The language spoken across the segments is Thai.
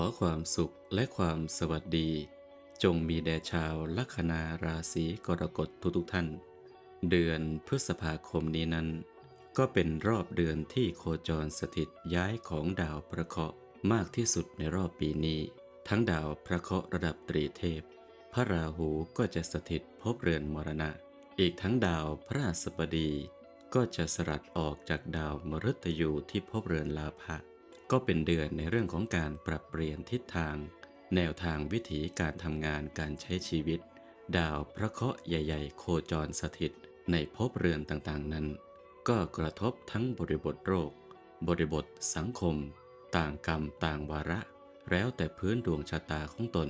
อความสุขและความสวัสดี จงมีแด่ชาวลัคนาราศีกรกฎทุกๆท่าน เดือนพฤษภาคมนี้นั้น ก็เป็นรอบเดือนที่โคจรสถิตย้ายของดาวพระเคราะห์มากที่สุดในรอบปีนี้ ทั้งดาวพระเคราะห์ระดับตรีเทพ พระราหูก็จะสถิตพบเรือนมรณะ อีกทั้งดาวพระราสบดี ก็จะสลัดออกจากดาวมฤตยูที่พบเรือนลาภะ ก็เป็นเดือนในเรื่องของการปรับเปลี่ยนทิศทาง แนวทางวิถีการทำงานการใช้ชีวิต ดาวพระเคราะห์ใหญ่ ๆ โคจรสถิต ในภพเรือนต่างๆนั้น ก็กระทบทั้งบริบทโรค บริบทสังคม ต่างกรรมต่างวาระ แล้วแต่พื้นดวงชะตาของตน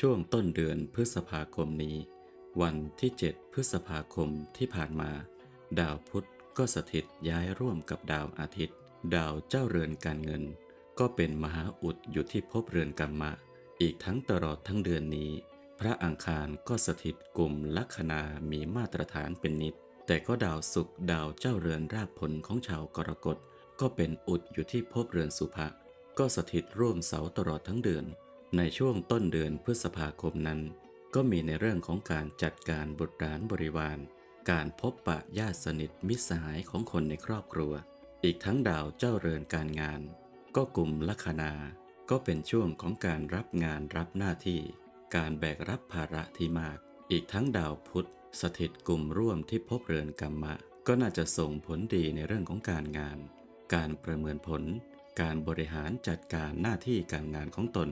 ช่วงต้นเดือนพฤษภาคมนี้ วันที่ 7 พฤษภาคมที่ผ่านมา ดาวพุธก็สถิตย้ายร่วมกับดาวอาทิตย์ ดาวเจ้าเรือนการเงิน ก็เป็นมหาอุดอยู่ที่ภพเรือนกรรมะ อีกทั้งตลอดทั้งเดือนนี้ พระอังคารก็สถิตกลุ่มลัคนามีมาตรฐานเป็นนิด แต่ก็ดาวศุกร์ดาวเจ้าเรือนรากผลของชาวกรกฎก็เป็นอุดอยู่ที่ภพเรือนสุภะก็สถิตร่วมเสาตลอดทั้งเดือน ในช่วงต้นเดือนพฤษภาคมนั้น ก็มีในเรื่องของการจัดการบุตรหลานบริวาร การพบปะญาติสนิทมิตรสหายของคนในครอบครัว อีกทั้งดาวเจ้าเรือนการงาน ก็กลุ่มลัคนาก็เป็นช่วงของการรับงานรับหน้าที่ การแบกรับภาระที่มาก อีกทั้งดาวพุธ สถิตกลุ่มร่วมที่พบเรือนกรรมะ ก็น่าจะส่งผลดีในเรื่องของการงาน การประเมินผล การบริหารจัดการหน้าที่การงานของตน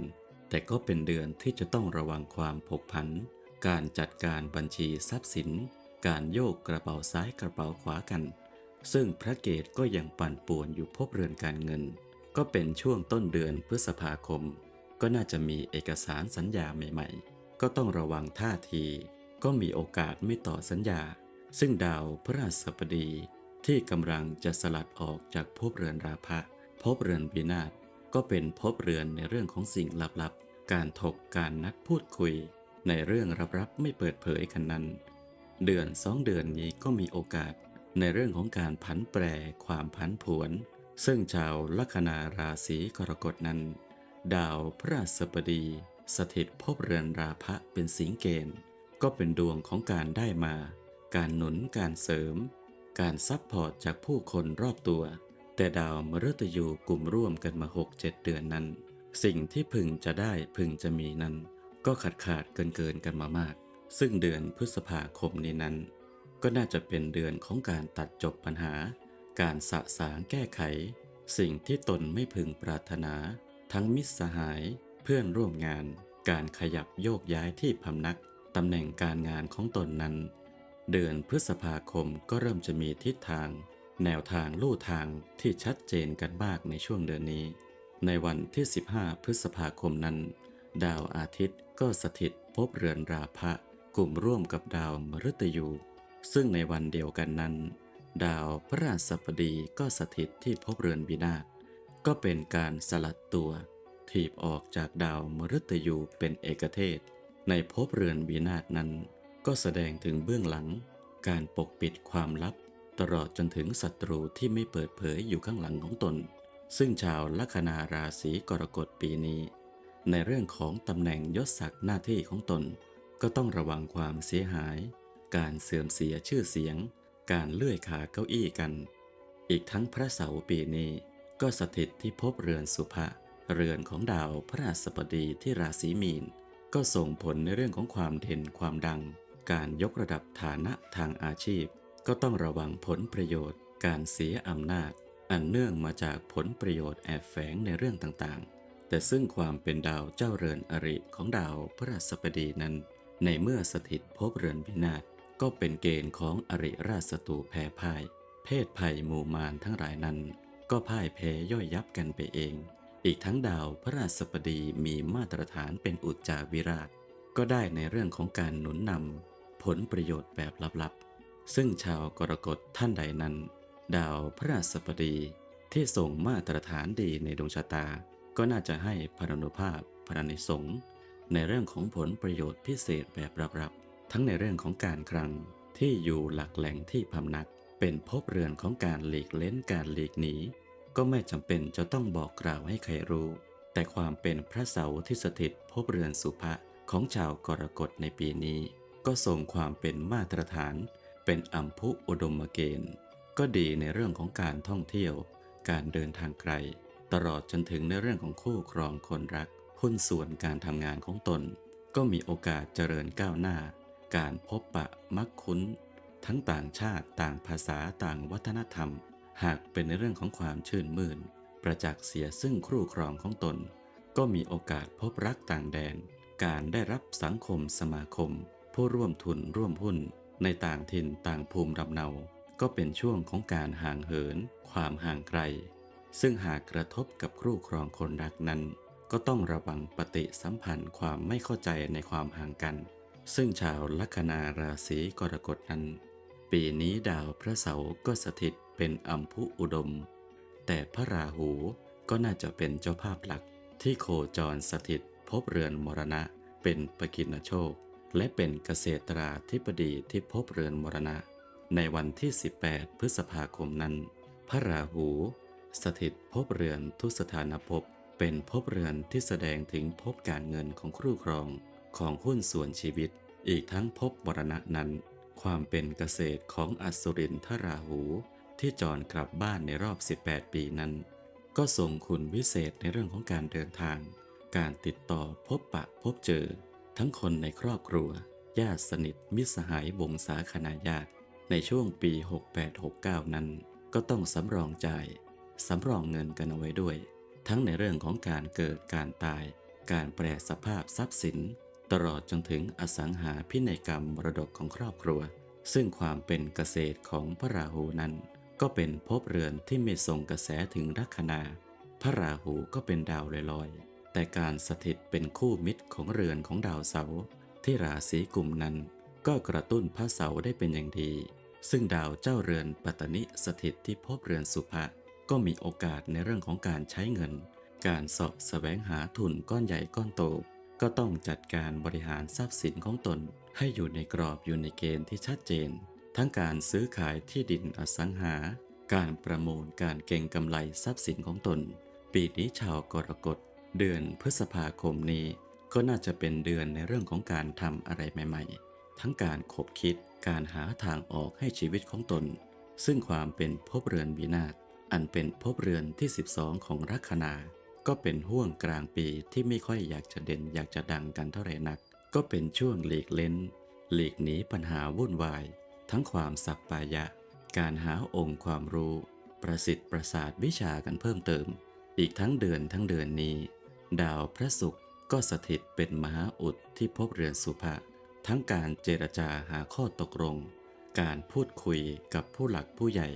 แต่ก็เป็นเดือนที่จะต้องระวังความผกผัน การจัดการบัญชีทรัพย์สิน การโยกกระเป๋าซ้ายกระเป๋าขวากัน ซึ่งพระเกตก็ยังปั่นป่วนอยู่พบเรือนการเงิน ก็เป็นช่วงต้นเดือนพฤษภาคม ก็น่าจะมีเอกสารสัญญาใหม่ๆ ก็ต้องระวังท่าที ก็มีโอกาสไม่ต่อสัญญา ซึ่งดาวพระราชบดีที่กำลังจะสลัดออกจากภพเรือนราพะภพเรือนวินาศก็เป็นภพเรือนในเรื่องของสิ่งลับๆ การถกการนัดพูดคุย ในเรื่องลับๆไม่เปิดเผยกันนั้น เดือนสองเดือนนี้ก็มีโอกาส ในเรื่องของการผันแปรความผันผวน ซึ่งชาวลัคนาราศีกรกฎนั้น ดาวพระราชบดี สถิตภพเรือนราพะเป็นสิงเกณฑ์ก็เป็นดวงของการได้มา การหนุนการเสริม การซับพอร์ตจากผู้คนรอบตัว แต่ดาวมฤตยูกลุ่มร่วมกันมา 6-7 เดือนนั้น สิ่งที่พึงจะได้พึงจะมีนั้น ก็ขาดขาดเกินเกินกันมามาก ซึ่งเดือนพฤษภาคมนี้นั้น ก็น่าจะเป็นเดือนของการตัดจบปัญหา การสะสางแก้ไข สิ่งที่ตนไม่พึงปรารถนา ทั้งมิตรสหาย เพื่อนร่วมงาน การขยับโยกย้ายที่พำนักตำแหน่งการงานของตนนั้น เดือนพฤษภาคมก็เริ่มจะมีทิศทาง แนวทางลู่ทางที่ชัดเจนกันมากในช่วงเดือนนี้ ในวันที่ 15 พฤษภาคมนั้น ดาวอาทิตย์ก็สถิตพบเรือนราพะกลุ่มร่วมกับดาวมฤตยู ซึ่งในวันเดียวกันนั้น ดาวพระราชบดีก็สถิตที่ภพเรือนวินาศก็เป็นการสลัดตัว ถีบออกจากดาวมฤตยูเป็นเอกเทศ ในภพเรือนวินาศนั้น ก็แสดงถึงเบื้องหลัง การปกปิดความลับ ตลอดจนถึงศัตรูที่ไม่เปิดเผยอยู่ข้างหลังของตน ซึ่งชาวลัคนาราศีกรกฎปีนี้ ในเรื่องของตำแหน่งยศศักดิ์หน้าที่ของตน ก็ต้องระวังความเสียหาย การเสื่อมเสียชื่อเสียง การเลื่อยขาเก้าอี้กัน อีกทั้งพระเสาร์ปีนี้ก็สถิตที่ภพเรือนสุภะเรือนของดาวพระราชบดีที่ราศีมีน ก็ส่งผลในเรื่องของความเด่นความดัง การยกระดับฐานะทางอาชีพ ก็ต้องระวังผลประโยชน์ การเสียอำนาจ อันเนื่องมาจากผลประโยชน์แอบแฝงในเรื่องต่างๆ แต่ซึ่งความเป็นดาวเจ้าเรือนอริของดาวพระราชบดีนั้น ในเมื่อสถิตภพเรือนวินาศ ก็เป็นเกณฑ์ของอริราชศัตรูแพ้พ่าย เพศภัยหมู่มารทั้งหลายนั้น ก็พ่ายแพ้ย่อยยับกันไปเอง อีกทั้งดาวพระราชบดีมีมาตรฐานเป็นอุจจาวิราช ก็ได้ในเรื่องของการหนุนนำผลประโยชน์แบบลับๆ ซึ่งชาวกรกฎท่านใดนั้น ดาวพระราชบดีที่ส่งมาตรฐานดีในดวงชะตา ก็น่าจะให้พรณุภาพพรณิสงในเรื่องของผลประโยชน์พิเศษแบบลับๆ ทั้งในเรื่องของการคลังที่อยู่หลักแหล่งที่พำนัก เป็นภพเรือนของการหลีกเล้นการหลีกหนีก็ไม่จำเป็นจะต้องบอกกล่าวให้ใครรู้ แต่ความเป็นพระเสาร์ที่สถิตพบเรือนสุภะของชาวกรกฎในปีนี้ ก็ทรงความเป็นมาตรฐาน เป็นอัมพุอุดมเกณฑ์ ก็ดีในเรื่องของการท่องเที่ยว การเดินทางไกล ตลอดจนถึงในเรื่องของคู่ครองคนรักหุ้นส่วนการทำงานของตน ก็มีโอกาสเจริญก้าวหน้า การพบปะมักคุ้น ทั้งต่างชาติต่างภาษาต่างวัฒนธรรม หากเป็นในเรื่องของความชื่นมื่น ประจักษ์เสียซึ่งครู่ครองของตน ก็มีโอกาสพบรักต่างแดน การได้รับสังคมสมาคม ผู้ร่วมทุนร่วมหุ้น ในต่างถิ่นต่างภูมิลำเนา ก็เป็นช่วงของการห่างเหิน ความห่างไกล ซึ่งหากกระทบกับครู่ครองคนรักนั้น ก็ต้องระวังปฏิสัมพันธ์ความไม่เข้าใจในความห่างกัน ซึ่งชาวลัคนาราศีกรกฎนั้น ปีนี้ดาวพระเสาร์ก็สถิตเป็นอัมพุอุดม แต่พระราหูก็น่าจะเป็นเจ้าภาพหลัก ที่โคจรสถิตพบเรือนมรณะเป็นปกินโชค และเป็นเกษตราธิบดีที่พบเรือนมรณะ ในวันที่ 18 พฤษภาคมนั้น พระราหู สถิตพบเรือนทุสถานภพเป็นภพเรือนที่แสดงถึงภพการเงินของครู่ครอง ของหุ้นส่วนชีวิต อีกทั้งภพมรณะนั้น ความเป็นเกษตรของอสุรินทราหู ที่จรกลับบ้านในรอบ 18 ปีนั้น ก็ส่งคุณวิเศษในเรื่องของการเดินทาง การติดต่อพบปะพบเจอ ทั้งคนในครอบครัว ญาติสนิทมิสหายวงศาคณาญาติ ในช่วงปี 6869 นั้น ก็ต้องสำรองจ่ายสำรองเงินกันเอาไว้ด้วย ทั้งในเรื่องของการเกิดการตาย การแปรสภาพทรัพย์สิน ตลอดจนถึงอสังหาพินัยกรรมมรดกของครอบครัว ซึ่งความเป็นเกษตรของพระราหูนั้น ก็เป็นภพเรือนที่ไม่ส่งกระแสถึงลัคนา พระราหูก็เป็นดาวลอยๆ แต่การสถิตเป็นคู่มิตรของเรือนของดาวเสาร์ที่ราศีกุมนั้น ก็กระตุ้นพระเสาร์ได้เป็นอย่างดี ซึ่งดาวเจ้าเรือนปัตตนิสถิตที่ภพเรือนสุภะก็มีโอกาสในเรื่องของการใช้เงิน การสาะแสวงหาทุนก้อนใหญ่ก้อนโต ก็ต้องจัดการบริหารทรัพย์สินของตน ให้อยู่ในกรอบอยู่ในเกณฑ์ที่ชัดเจน ทั้งการซื้อขายที่ดินอสังหา การประมูลการเก็งกำไรทรัพย์สินของตน ปีนี้ชาวกรกฎเดือนพฤษภาคมนี้ ก็น่าจะเป็นเดือนในเรื่องของการทำอะไรใหม่ ๆ ทั้งการขบคิดการหาทางออกให้ชีวิตของตน ซึ่งความเป็นภพเรือนวินาศอันเป็นภพเรือนที่ 12 ของลัคนา ก็เป็นห่วงกลางปีที่ไม่ค่อยอยากจะเด่นอยากจะดังกันเท่าไหร่นัก ก็เป็นช่วงหลีกเล้น หลีกหนีปัญหาวุ่นวาย ทั้งความสัปปายะ การหาองค์ความรู้ ประสิทธิ์ประสาทวิชากันเพิ่มเติม อีกทั้งเดือนทั้งเดือนนี้ ดาวพระศุกร์ก็สถิตเป็นมหาอุดที่พบเรือนสุภะทั้งการเจรจาหาข้อตกลง การพูดคุยกับผู้หลักผู้ใหญ่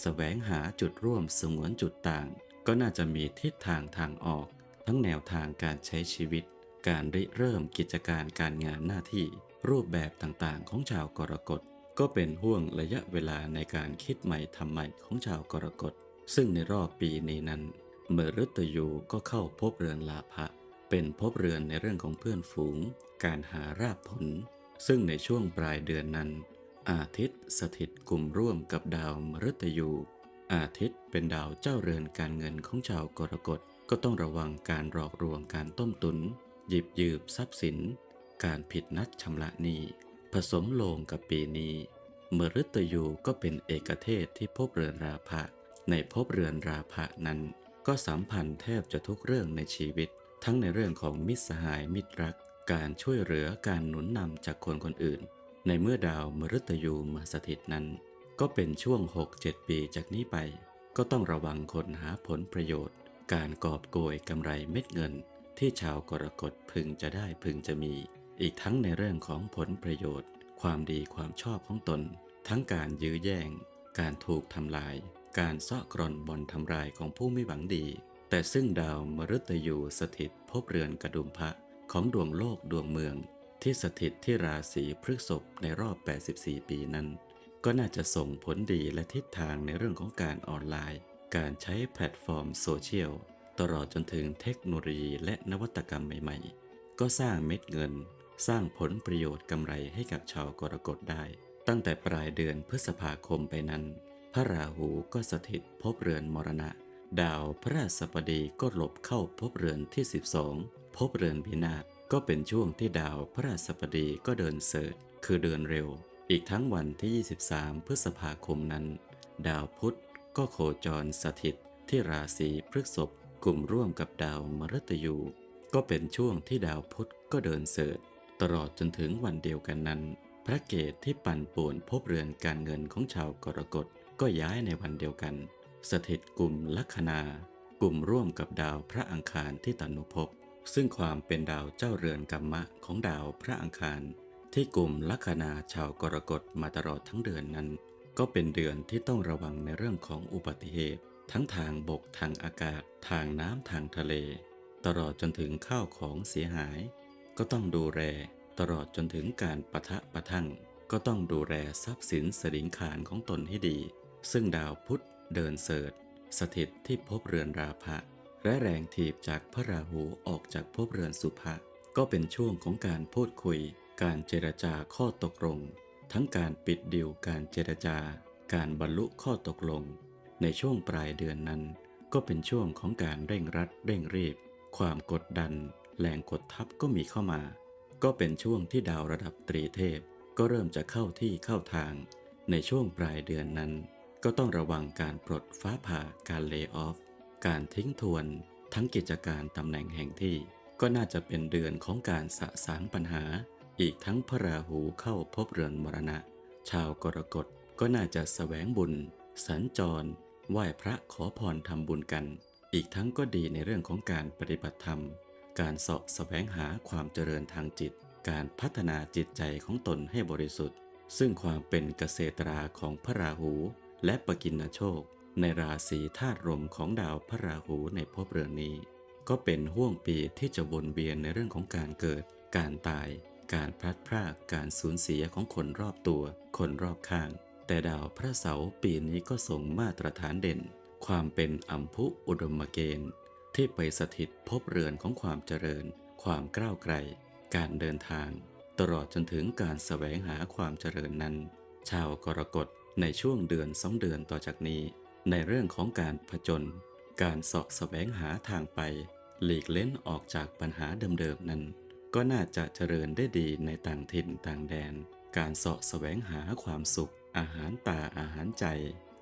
แสวงหาจุดร่วมสงวนจุดต่าง ก็น่าจะมีทิศทางทางออก ทั้งแนวทางการใช้ชีวิต การริเริ่มกิจการการงานหน้าที่ รูปแบบต่างๆ ของชาวกรกฎ ก็เป็นห่วงระยะเวลาในการคิดใหม่ทำใหม่ของชาวกรกฎ ซึ่งในรอบปีนี้นั้นเมื่อฤตยูก็เข้าพบเรือนลาภะเป็นพบเรือนในเรื่องของเพื่อนฝูง การหาราบผล ซึ่งในช่วงปลายเดือนนั้น อาทิตย์สถิตกลุ่มร่วมกับดาวมฤตยู อาทิตย์เป็นดาวเจ้าเรือนการเงินของชาวกรกฎก็ต้องระวังการหลอกลวงการต้มตุน หยิบยืมทรัพย์สิน การผิดนัดชำระหนี้ผสมลงกับปีนี้มฤตยูก็เป็นเอกเทศที่พบเรือนราภะในภพเรือนราภะนั้น ก็สัมพันธ์แทบจะทุกเรื่องในชีวิต ทั้งในเรื่องของมิตรสหายมิตรรัก การช่วยเหลือการหนุนนำจากคนคนอื่น ในเมื่อดาวมฤตยูมาสถิตนั้น ก็เป็นช่วง 6-7 ปีจากนี้ไป ก็ต้องระวังคนหาผลประโยชน์ การกอบโกยกำไรเม็ดเงิน ที่ชาวกรกฎพึงจะได้พึงจะมี อีกทั้งในเรื่องของผลประโยชน์ ความดีความชอบของตน ทั้งการยื้อแย่ง การถูกทำลาย การซาะกรอนบอนทำลายของผู้ไม่หวังดี แต่ซึ่งดาวมฤตยูสถิตพบเรือนกระดุมพระของดวงโลกดวงเมือง ที่สถิตที่ราศีพฤษภในรอบ 84 ปีนั้น ก็น่าจะส่งผลดีและทิศทางในเรื่องของการออนไลน์ การใช้แพลตฟอร์มโซเชียลตลอดจนถึงเทคโนโลยีและนวัตกรรมใหม่ๆ ก็สร้างเม็ดเงิน สร้างผลประโยชน์กำไรให้กับชาวกรกฎได้ ตั้งแต่ปลายเดือนพฤษภาคมไปนั้น พระราหูก็สถิตพบเรือนมรณะ ดาวพระราชบดีก็หลบเข้าภพเรือนที่ 12ภพเรือนพินาศก็เป็นช่วงที่ดาวพระราชบดีก็เดินเสริฐคือเดินเร็ว อีกทั้งวันที่ 23 พฤษภาคมนั้น ดาวพุธก็โคจรสถิตที่ราศีพฤษภกลุ่มร่วมกับดาวมฤตยู ก็เป็นช่วงที่ดาวพุธก็เดินเสริฐตลอดจนถึงวันเดียวกันนั้น พระเกตที่ปั่นป่วนพบเรือนการเงินของชาวกรกฎก็ย้ายในวันเดียวกัน สถิตกลุ่มลัคนา กลุ่มร่วมกับดาวพระอังคารที่ตนุภพซึ่งความเป็นดาวเจ้าเรือนกรรมะของดาวพระอังคาร ที่กลุ่มลัคนาชาวกรกฎมาตลอดทั้งเดือนนั้น ก็เป็นเดือนที่ต้องระวังในเรื่องของอุบัติเหตุ ทั้งทางบกทางอากาศ ทางน้ำทางทะเล ตลอดจนถึงข้าวของเสียหาย ก็ต้องดูแลตลอดจนถึงการปะทะปะทั่ง ก็ต้องดูแลทรัพย์สินสลิงคารของตนให้ดี ซึ่งดาวพุธเดินเสริฐสถิตที่ภพเรือนราภะและแรงถีบจากพระราหูออกจากภพเรือนสุภะก็เป็นช่วงของการพูดคุย การเจรจาข้อตกลง ทั้งการปิดดิวการเจรจาการบรรลุข้อตกลง ในช่วงปลายเดือนนั้น ก็เป็นช่วงของการเร่งรัดเร่งรีบ ความกดดัน แรงกดทับก็มีเข้ามา ก็เป็นช่วงที่ดาวระดับตรีเทพ ก็เริ่มจะเข้าที่เข้าทาง ในช่วงปลายเดือนนั้น ก็ต้องระวังการปลดฟ้าผ่าการเล y o ออฟ การทิ้งทวน ทั้งกิจการตำแหน่งแห่งที่ ก็น่าจะเป็นเดือนของการสะสางปัญหา อีกทั้งพระราหูเข้าพบเรือนมรณะ ชาวกรกฎก็น่าจะแสวงบุญ สัญจร ไหว้พระขอพรทำบุญกัน อีกทั้งก็ดีในเรื่องของการปฏิบัติธรรม การเสาะแสวงหาความเจริญทางจิต การพัฒนาจิตใจของตนให้บริสุทธิ์ ซึ่งความเป็นเกษตราของพระราหู และปกินโชค ในราศีธาตุลมของดาวพระราหูในภพเรือนนี้ ก็เป็นห่วงปีที่จะวนเวียนในเรื่องของการเกิด การตาย การพลัดพรากการสูญเสียของคนรอบตัว คนรอบข้าง แต่ดาวพระเสาร์ปีนี้ก็ส่งมาตรฐานเด่น ความเป็นอัมพุอุดมเกณฑ์ ที่ไปสถิตพบเรือนของความเจริญ ความก้าวไกล การเดินทาง ตลอดจนถึงการแสวงหาความเจริญนั้น ชาวกรกฎในช่วงเดือนสองเดือนต่อจากนี้ ในเรื่องของการผจญการสาะแสวงหาทางไป หลีกเล้นออกจากปัญหาเดิมๆนั้น ก็น่าจะเจริญได้ดีในต่างถิ่นต่างแดน การเสาะแสวงหาความสุข อาหารตาอาหารใจ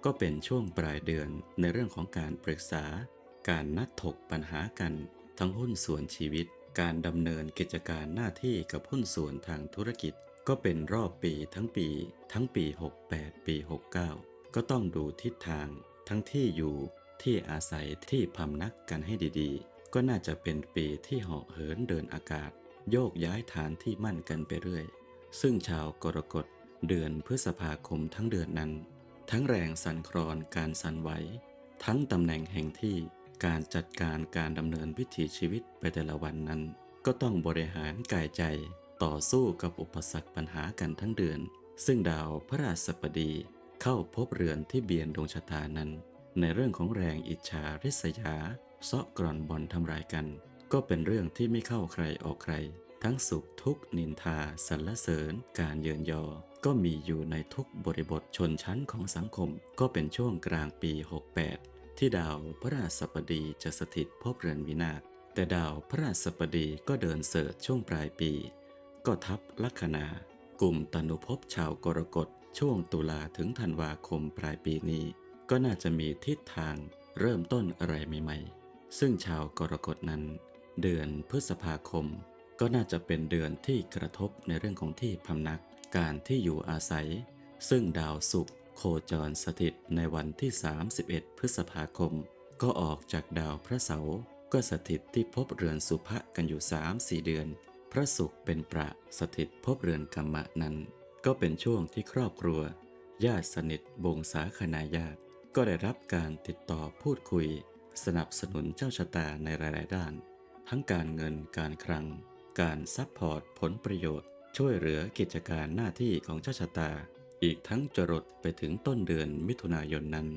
ก็เป็นช่วงปลายเดือนในเรื่องของการปรึกษา การนัดถกปัญหากัน ทั้งหุ้นส่วนชีวิต การดำเนินกิจการหน้าที่กับหุ้นส่วนทางธุรกิจ ก็เป็นรอบปีทั้งปี ทั้งปี 68 ปี 69 ก็ต้องดูทิศทาง ทั้งที่อยู่ที่อาศัยที่พำนักกันให้ดีๆ ก็น่าจะเป็นปีที่เหาะเหินเดินอากาศ โยกย้ายฐานที่มั่นกันไปเรื่อย ซึ่งชาวกรกฎเดือนพฤษภาคมทั้งเดือนนั้น ทั้งแรงสั่นคลอนการสั่นไหว ทั้งตำแหน่งแห่งที่การจัดการการดำเนินวิถีชีวิตไปแต่ละวันนั้น ก็ต้องบริหารกายใจต่อสู้กับอุปสรรคปัญหากันทั้งเดือน ซึ่งดาวพระราชบดีเข้าพบเรือนที่เบียนดวงชะตานั้น ในเรื่องของแรงอิจฉาริษยาเซาะกร่อนบอลทำลายกัน ก็เป็นเรื่องที่ไม่เข้าใครออกใคร ทั้งสุขทุกข์นินทาสรรเสริญ การเยินยอ ก็มีอยู่ในทุกบริบทชนชั้นของสังคม ก็เป็นช่วงกลางปี 68 ที่ดาวพระราชบดีจะสถิตพบเรือนวินาศแต่ดาวพระราชบดีก็เดินเสริฐช่วงปลายปี ก็ทับลัคนา กลุ่มตนุภพชาวกรกฎช่วงตุลาถึงธันวาคมปลายปีนี้ ก็น่าจะมีทิศทางเริ่มต้นอะไรใหม่ ๆ ซึ่งชาวกรกฎนั้น เดือนพฤษภาคม ก็น่าจะเป็นเดือนที่กระทบในเรื่องของที่พำนักการที่อยู่อาศัย ซึ่งดาวศุกร์โคจรสถิตในวันที่ 31 พฤษภาคม ก็ออกจากดาวพระเสาร์ก็สถิตที่ภพเรือนสุภะกันอยู่ 3-4 เดือน พระศุกร์เป็นประสถิตภพเรือนกรรมะนั้น ก็เป็นช่วงที่ครอบครัว ญาติสนิทบงสาคณาญาติก็ได้รับการติดต่อพูดคุย สนับสนุนเจ้าชะตาในหลาย ๆ ด้าน ทั้งการเงินการคลัง การซัพพอร์ตผลประโยชน์ ช่วยเหลือกิจการหน้าที่ของเจ้าชะตา อีกทั้งจรดไปถึงต้นเดือนมิถุนายนนั้น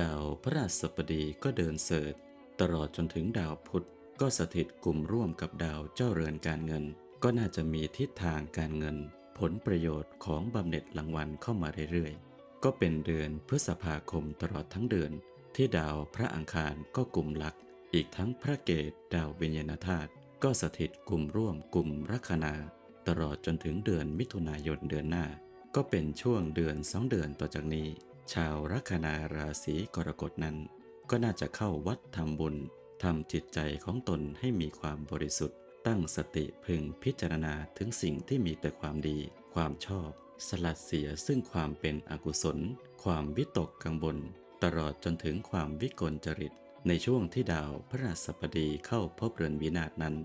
ดาวพระราชบดีก็เดินเสริฐตลอดจนถึงดาวพุธก็สถิตกลุ่มร่วมกับดาวเจ้าเรือนการเงิน ก็น่าจะมีทิศทางการเงิน ผลประโยชน์ของบำเหน็จรางวัลเข้ามาเรื่อยๆ ก็เป็นเดือนพฤษภาคมตลอดทั้งเดือน ที่ดาวพระอังคารก็กลุ่มลัก อีกทั้งพระเกตดาววิญญาณธาตุก็สถิตกลุ่มร่วมกลุ่มลัคนา ตลอดจนถึงเดือนมิถุนายนเดือนหน้า ก็เป็นช่วงเดือนสองเดือนต่อจากนี้ ชาวลัคนาราศีกรกฎนั้น ก็น่าจะเข้าวัดทำบุญทำจิตใจของตนให้มีความบริสุทธิ์ ตั้งสติพึงพิจารณาถึงสิ่งที่มีแต่ความดี ความชอบ สลัดเสียซึ่งความเป็นอกุศล ความวิตกกังวลตลอดจนถึงความวิกลจริต ในช่วงที่ดาวพระราชบดีเข้าพบเรือนวินาศนั้น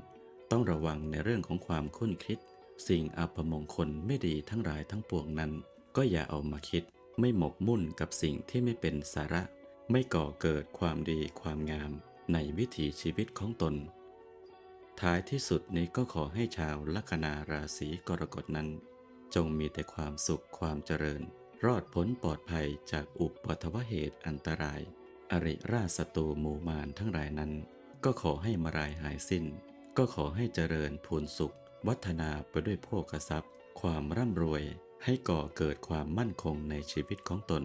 ต้องระวังในเรื่องของความคุ้นคิด สิ่งอัปมงคลไม่ดีทั้งหลายทั้งปวงนั้น ก็อย่าเอามาคิด ไม่หมกมุ่นกับสิ่งที่ไม่เป็นสาระ ไม่ก่อเกิดความดีความงาม ในวิถีชีวิตของตน ท้ายที่สุดนี้ก็ขอให้ชาวลัคนาราศีกรกฎนั้น จงมีแต่ความสุขความเจริญ รอดพ้นปลอดภัยจากอุปัทวเหตุอันตราย อริราชศัตรูหมู่มารทั้งหลายนั้น ก็ขอให้มารายหายสิ้น ก็ขอให้เจริญพูนสุข วัฒนาไปด้วยโภคทรัพย์ ความร่ำรวย ให้ก่อเกิดความมั่นคงในชีวิตของตน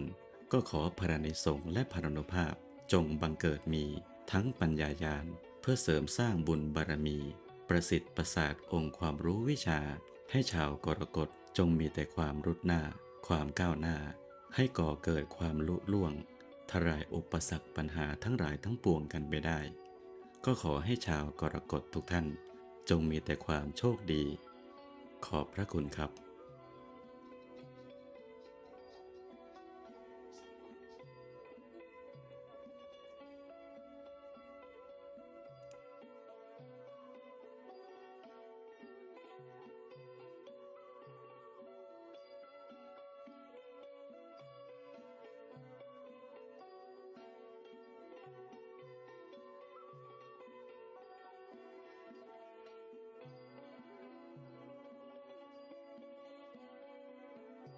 ก็ขอพระนิสงฆ์และพรณุภาพ จงบังเกิดมีทั้งปัญญายาณเพื่อเสริมสร้างบุญบารมี ประสิทธิ์ประสาทองค์ความรู้วิชา ให้ชาวกรกฎจงมีแต่ความรุดหน้า ความก้าวหน้า ให้ก่อเกิดความลุล่วง ทลายอุปสรรคปัญหาทั้งหลายทั้งปวงกันไปได้ ก็ขอให้ชาวกรกฎทุกท่าน จงมีแต่ความโชคดี ขอบพระคุณครับ